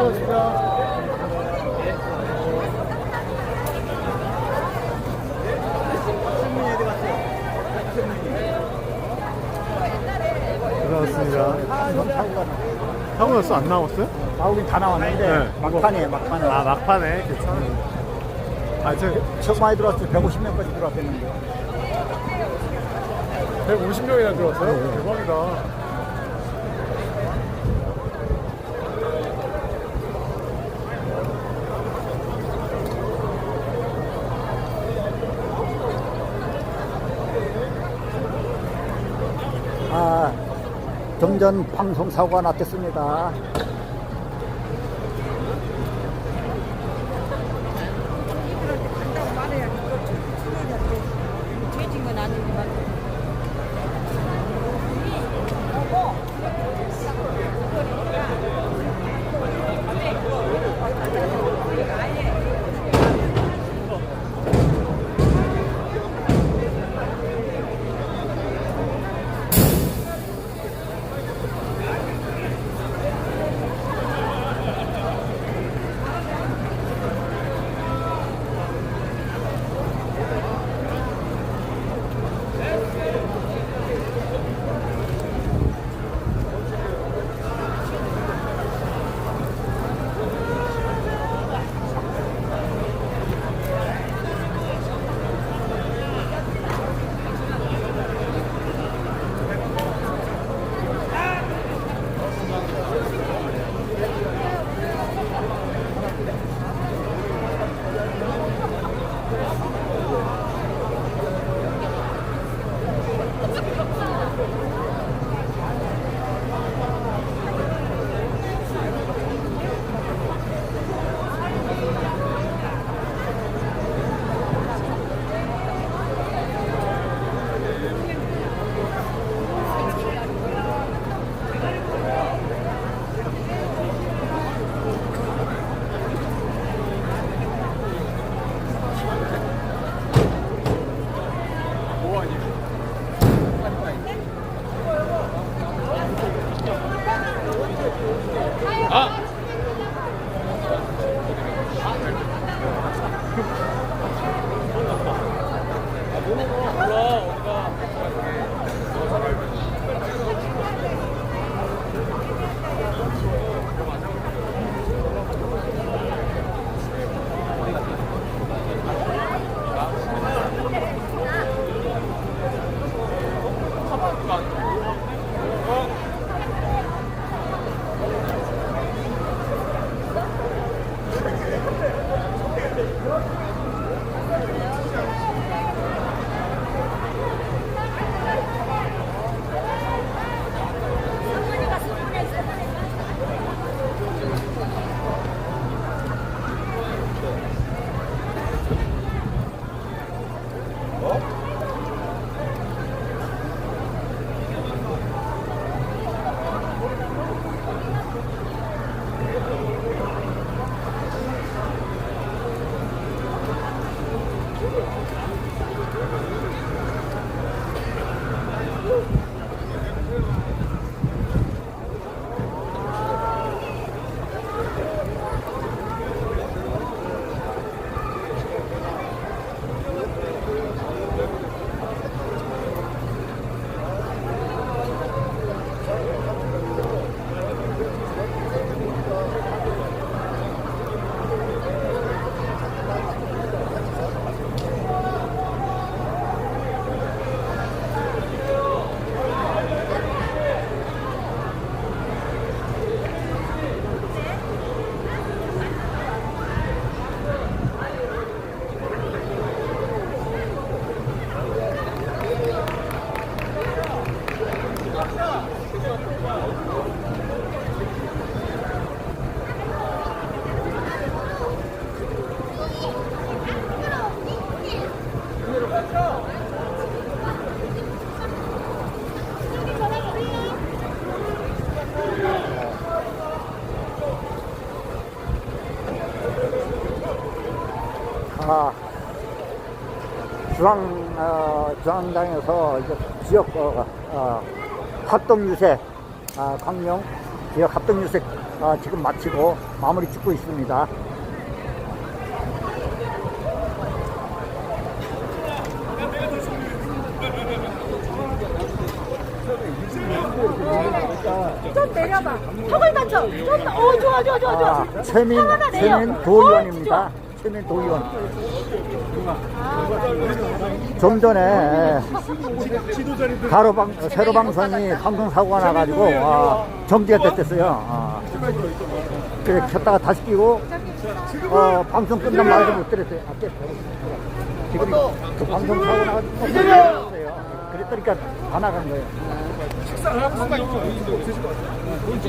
들어왔습니다. 타고 났어? 안 나왔어요? 나오긴 다 나왔는데 네, 막판에 막판에 아, 막판에. 괜찮아. 아, 저 처음 많이 들어왔어요 150명까지 들어왔겠는데 150명이나 들어왔어요? 대박이다. 전 방송 사고가 났겠습니다 중앙, 어, 중앙당에서 이제 지역, 어, 어, 합동 유세, 아, 광명 지역 합동 유세 아, 지금 마치고 마무리 짓고 있습니다. 좀 내려봐. 턱을 받쳐. 좀, 더. 어, 좋아, 좋아, 좋아, 좋아. 아, 최민. 최민 도의원입니다. 최민 도의원. 좀 전에 가로방, 세로방선이 방송사고가 나가지고 아, 정지가 됐댔어요. 아. 그래 켰다가 다시 끼고 어, 방송 끝난 말도 못 들었어요. 아. 지금 그 방송 사고 나가지고 못 들었어요. 그랬더니까 다 나간 거예요. 아, 기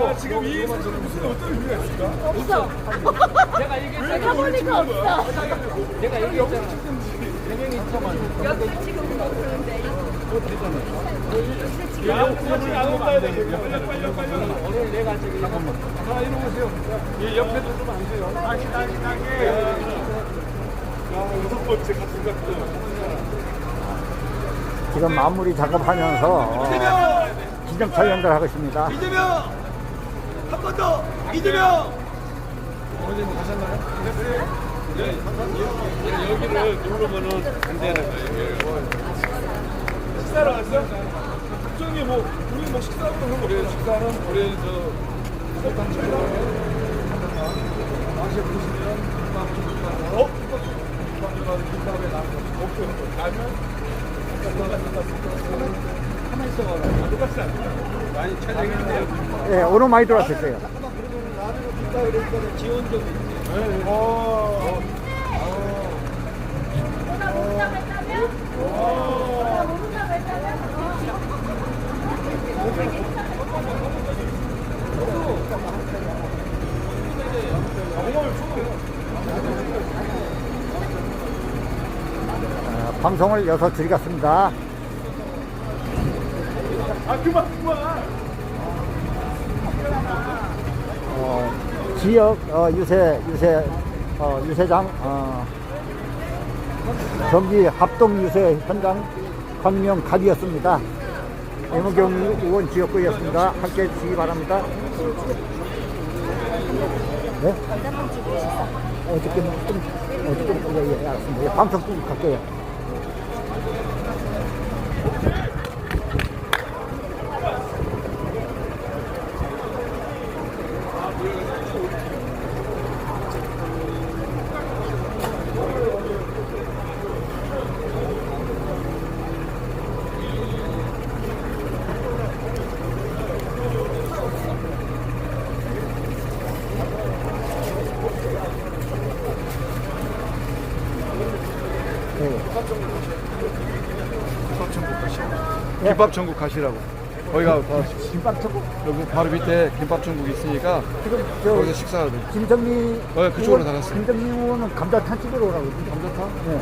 자 지금 이 선수는 무슨 어떤 의미가 있을까? 없어. 내가 보니까 없어. 사진 안 온다야 돼. 빨리 빨리 빨리. 오늘 내가 지금 잠깐만. 자 이리 오세요. 이 옆에도 좀 앉아요. 다시 다시 다시. 야 여섯 번째 같은 것도. 지금 마무리 작업하면서 어, 기념 촬영들 하고 있습니다. 이재명 한 번 더. 이재명. 어제 가셨나요? 네. 여기를 누르면은 안 되는 거예요. 식사를 왔어요? 저기 뭐 우리 뭐 식사하고 그런 거 그래 식사는 우리 저 소탕 집으로 맛이 보시면 김밥 김밥 어? 김밥에 나온 거 없죠 라면 예, 오늘 많이 들어왔었어요. 어. 누나 모른다고 했다며? 누나 모른다고 했다며? 어, 방송을 여섯 줄이겠습니다. 아 그만 그만 어, 지역 어, 유세 유세 어, 유세장 어, 경기 합동 유세 현장 광명 갑이었습니다. 이무경 의원 지역구였습니다. 함께 해주시기 바랍니다. 네? 어저께 좀 어저께 예, 예, 알았습니다. 예, 방송 끄고 갈게요. 네. 김밥 천국 가시라고. 거기가 바로 김밥 초고 여기 바로 밑에 김밥 천국 있으니까 지금 거기서 저 돼. 김정미 어, 그쪽으로 의원- 나갔어요. 김정미 의원은 감자탕 집으로 오라고 감자탕? 네.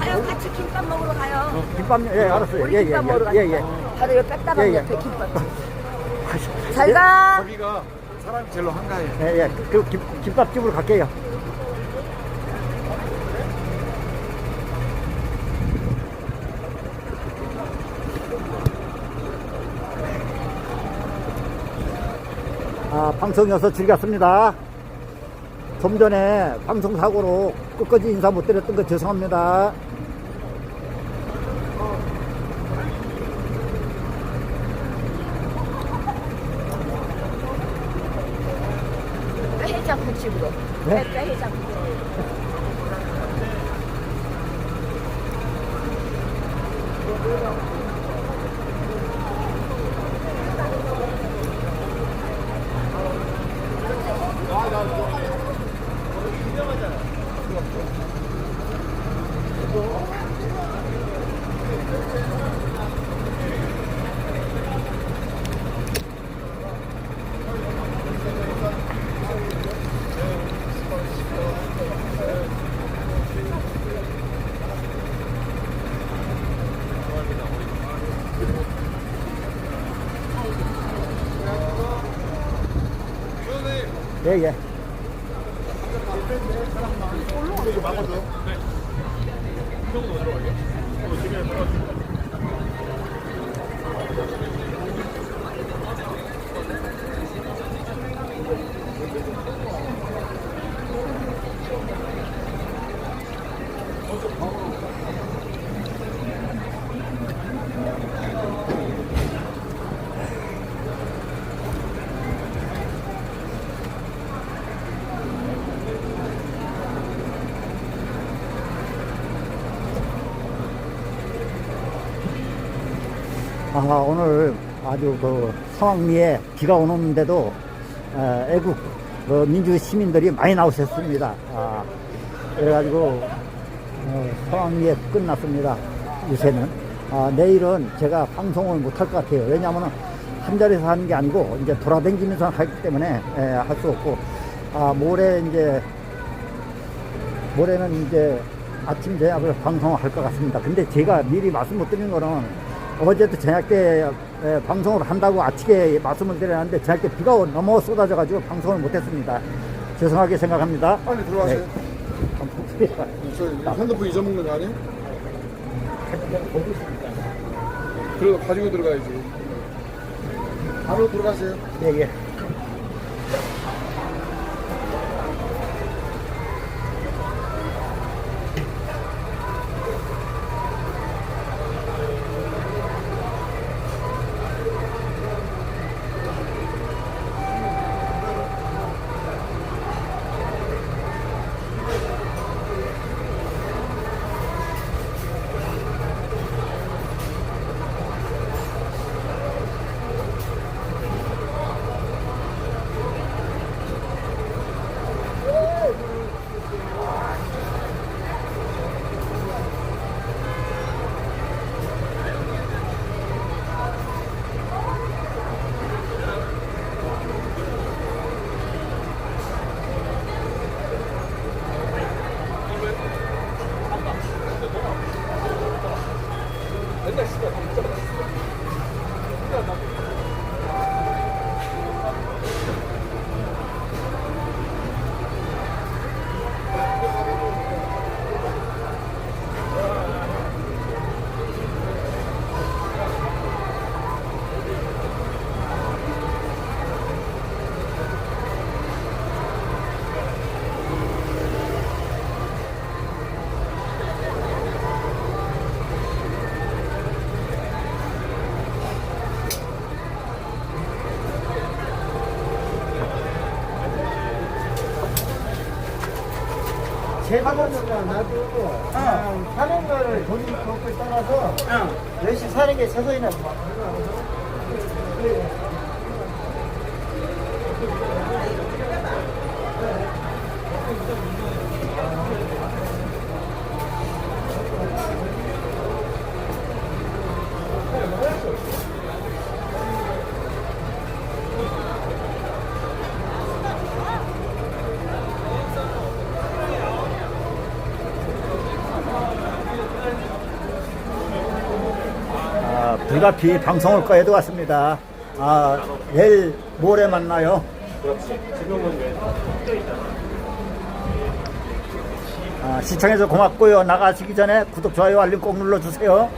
가요, 같이 김밥 먹으러 가요. 김밥 예 알았어요. 우리 예예예 김밥 먹으러 예, 예, 가니까. 바로 여기 빽다방 예, 예. 옆에 김밥. 잘 가. 거기가 사람이 제일로 한가해. 예, 예. 그 김, 김밥집으로 갈게요. 아, 방송이어서 즐겼습니다. 좀 전에 방송 사고로 끝까지 인사 못 드렸던 거 죄송합니다. 해장 국집으로. 네? 해장 국집. 예, 예. 아, 오늘 아주 그 상황리에 비가 오는데도 에, 애국 그 민주 시민들이 많이 나오셨습니다. 아, 그래가지고 어, 상황리에 끝났습니다. 요새는 아, 내일은 제가 방송을 못 할 것 같아요. 왜냐하면 한 자리에서 하는 게 아니고 이제 돌아다니면서 하기 때문에 할 수 없고 아, 모레 이제 모레는 이제 아침 저녁을 방송을 할것 같습니다. 근데 제가 미리 말씀 못 드린 거는 어제도 저녁 때 에, 방송을 한다고 아침에 말씀을 드렸는데 저녁 때 비가 너무 쏟아져가지고 방송을 못했습니다. 죄송하게 생각합니다. 빨리 들어가세요. 네. 저 핸드폰 잊어먹는 거 아니에요? 그래도 가지고 들어가야지. 바로 들어가세요. 예, 예. 제가보니까 나도 어. 사는 거를 돈이 없고 떠나서 열심히 사는 게 최선이나 뭐. 아, 불가피 방송을 꺼야도 왔습니다. 아, 내일 모레 만나요. 아, 시청해서 고맙고요. 나가시기 전에 구독, 좋아요, 알림 꼭 눌러주세요.